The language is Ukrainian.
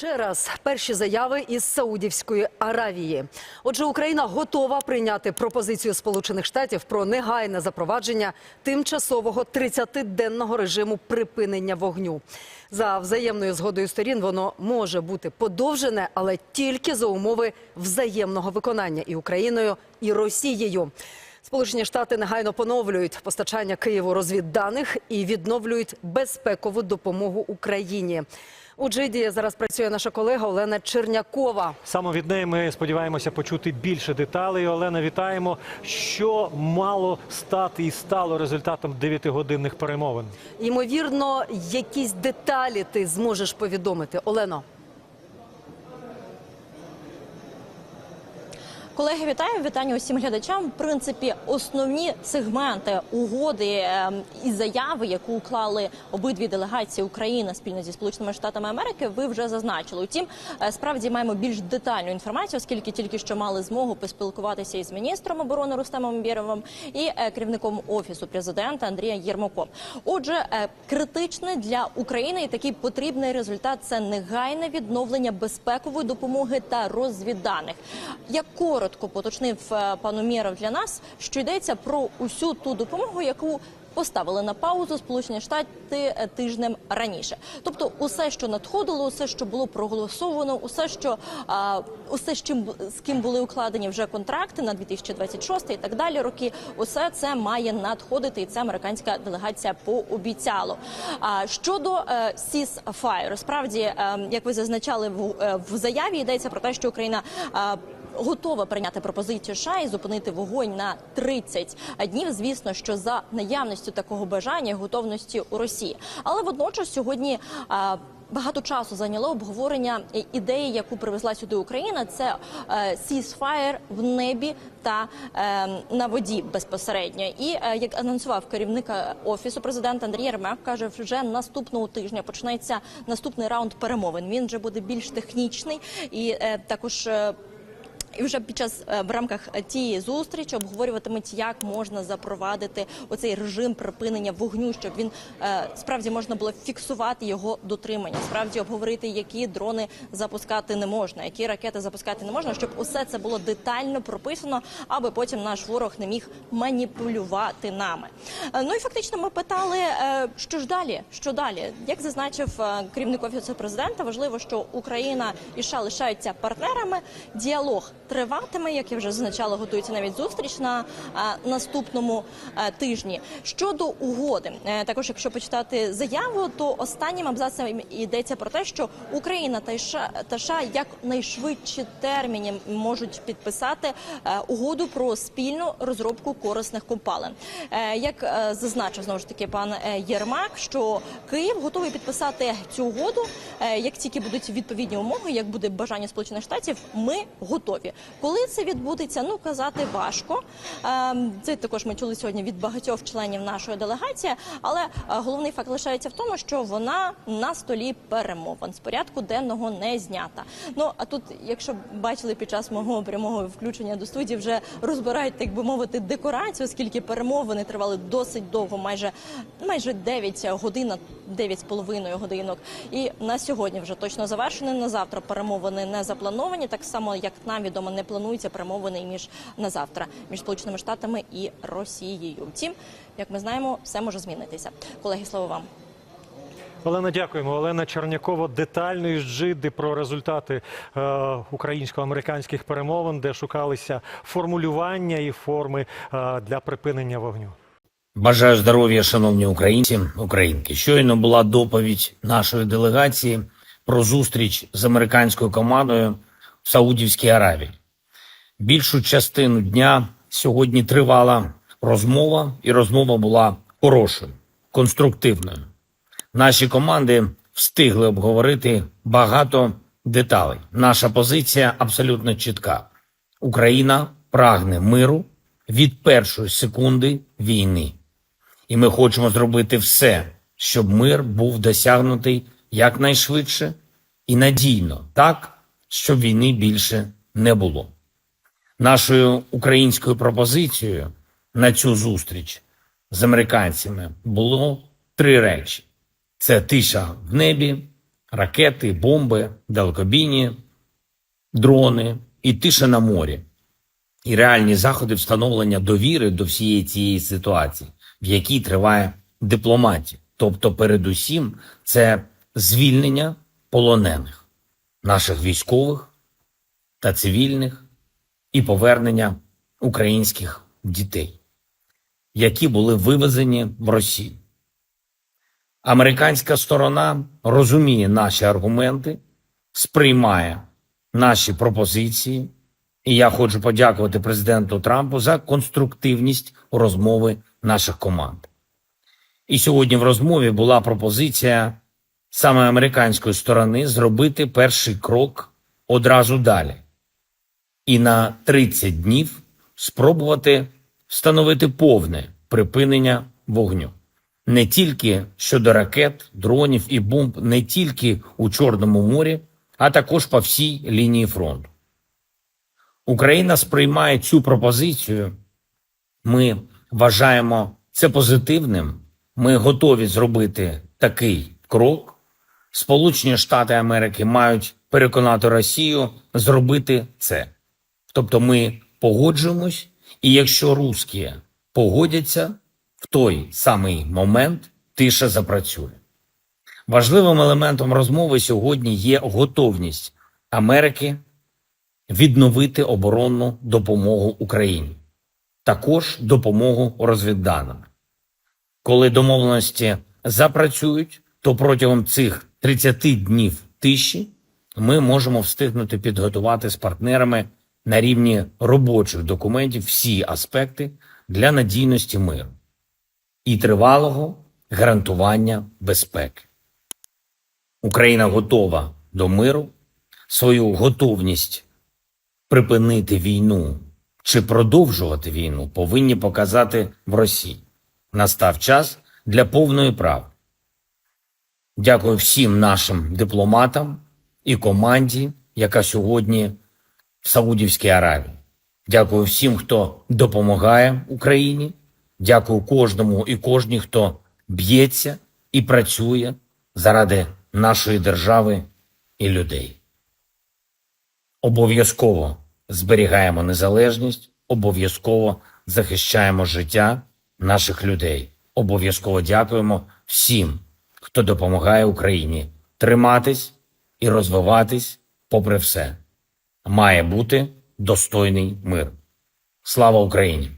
Ще раз перші заяви із Саудівської Аравії. Отже, Україна готова прийняти пропозицію Сполучених Штатів про негайне запровадження тимчасового 30-денного режиму припинення вогню. За взаємною згодою сторін воно може бути подовжене, але тільки за умови взаємного виконання і Україною, і Росією. Сполучені Штати негайно поновлюють постачання Києву розвідданих і відновлюють безпекову допомогу Україні. У Джиді зараз працює наша колега Олена Чернякова. Саме від неї ми сподіваємося почути більше деталей. Олена, вітаємо. Що мало стати і стало результатом дев'ятигодинних перемовин? Ймовірно, якісь деталі ти зможеш повідомити. Олено. Колеги, вітаю! Вітання усім глядачам. В принципі, основні сегменти угоди ем, і заяви, яку уклали обидві делегації України спільно зі Сполученими Штатами Америки, ви вже зазначили. Утім, е, справді маємо більш детальну інформацію, оскільки тільки що мали змогу поспілкуватися із міністром оборони Рустемом Умєровим і е, керівником офісу президента Андрієм Єрмаком. Отже, е, критичне для України і такий потрібний результат це негайне відновлення безпекової допомоги та розвідданих. Як коротко поточнив е, пан Умєров для нас, що йдеться про усю ту допомогу, яку Поставили на паузу Сполучені Штати е, тижнем раніше. Тобто, усе, що надходило, усе, що було проголосовано, усе, що а, усе, з чим з ким були укладені вже контракти на 2026 і так далі. Роки, усе це має надходити, і це американська делегація пообіцяло. А щодо е, ceasefire, справді, е, як ви зазначали в, е, в заяві, йдеться про те, що Україна. е, готова прийняти пропозицію США і зупинити вогонь на 30 днів. Звісно, що за наявністю такого бажання і готовності у Росії, але водночас сьогодні. Багато часу зайняло обговорення ідеї, яку привезла сюди Україна. Це е, ceasefire в небі та е, на воді безпосередньо. І е, як анонсував керівник е, офісу президента Андрій Єрмак, каже, вже наступного тижня почнеться наступний раунд перемовин. Він вже буде більш технічний і е, також. е, і вже під час е, в рамках тієї зустрічі обговорюватимуть, як можна запровадити оцей режим припинення вогню, щоб він е, справді можна було фіксувати його дотримання, справді обговорити, які дрони запускати не можна, які ракети запускати не можна, щоб усе це було детально прописано, аби потім наш ворог не міг маніпулювати нами. Е, Ну і фактично ми питали, е, що ж далі? Що далі? Як зазначив е, керівник офісу президента, важливо, що Україна і США лишаються партнерами. Діалог триватиме, як я вже зазначала, готується навіть зустріч на е, наступному е, тижні. Щодо угоди, е, також якщо почитати заяву, то останнім абзацем йдеться про те, що Україна та США, як найшвидші терміни можуть підписати угоду про спільну розробку корисних копалин. Як зазначив знову ж таки пан Єрмак, що Київ готовий підписати цю угоду, як тільки будуть відповідні умови, як буде бажання Сполучених Штатів, ми готові. Коли це відбудеться, ну казати важко. Ем, Це також ми чули сьогодні від багатьох членів нашої делегації, але е, головний факт лишається в тому, що вона на столі перемовин з порядку денного не знята. Ну а тут, якщо бачили під час мого прямого включення до студії, вже розбирають, так би мовити, декорацію, оскільки перемовини тривали досить довго, майже майже 9 годин, 9 з половиною годинок. І на сьогодні вже точно завершені. На завтра перемовини не заплановані. Так само, як нам відомо, не плануються перемовини між на завтра між Сполученими Штатами і Росією. Втім, як ми знаємо, все може змінитися. Колеги, слово вам. Олена, дякуємо. Олена Чернякова детально із Джиди про результати е, українсько-американських перемовин, де шукалися формулювання і форми е, для припинення вогню. Бажаю здоров'я, шановні українці, українки. Щойно була доповідь нашої делегації про зустріч з американською командою в Саудівській Аравії. Більшу частину дня сьогодні тривала розмова, і розмова була хорошою, конструктивною. Наші команди встигли обговорити багато деталей. Наша позиція абсолютно чітка. Україна прагне миру від першої секунди війни. І ми хочемо зробити все, щоб мир був досягнутий якнайшвидше і надійно, так, щоб війни більше не було. Нашою українською пропозицією на цю зустріч з американцями було три речі: це тиша в небі, ракети, бомби, далекобійні дрони і тиша на морі, і реальні заходи встановлення довіри до всієї цієї ситуації, в якій триває дипломатія. Тобто, передусім, це звільнення полонених наших військових та цивільних і повернення українських дітей, які були вивезені в Росію. Американська сторона розуміє наші аргументи, сприймає наші пропозиції, і я хочу подякувати президенту Трампу за конструктивність розмови наших команд. І сьогодні в розмові була пропозиція саме американської сторони зробити перший крок одразу далі і на 30 днів спробувати встановити повне припинення вогню не тільки щодо ракет, дронів і бомб, не тільки у Чорному морі, а також по всій лінії фронту. Україна сприймає цю пропозицію. Ми вважаємо це позитивним. Ми готові зробити такий крок. Сполучені Штати Америки мають переконати Росію зробити це. Тобто ми погоджуємось, і якщо русські погодяться, в той самий момент тиша запрацює. Важливим елементом розмови сьогодні є готовність Америки відновити оборонну допомогу Україні, також допомогу розвідданим. Коли домовленості запрацюють, то протягом цих 30 днів тиші ми можемо встигнути підготувати з партнерами на рівні робочих документів всі аспекти для надійності миру і тривалого гарантування безпеки. Україна готова до миру, свою готовність припинити війну чи продовжувати війну повинні показати в Росії. Настав час для повної правди. Дякую всім нашим дипломатам і команді, яка сьогодні в Саудівській Аравії. Дякую всім, хто допомагає Україні. Дякую кожному і кожній, хто б'ється і працює заради нашої держави і людей. Обов'язково зберігаємо незалежність, обов'язково захищаємо життя наших людей. Обов'язково дякуємо всім, хто допомагає Україні триматись і розвиватись попри все. Має бути достойний мир. Слава Україні!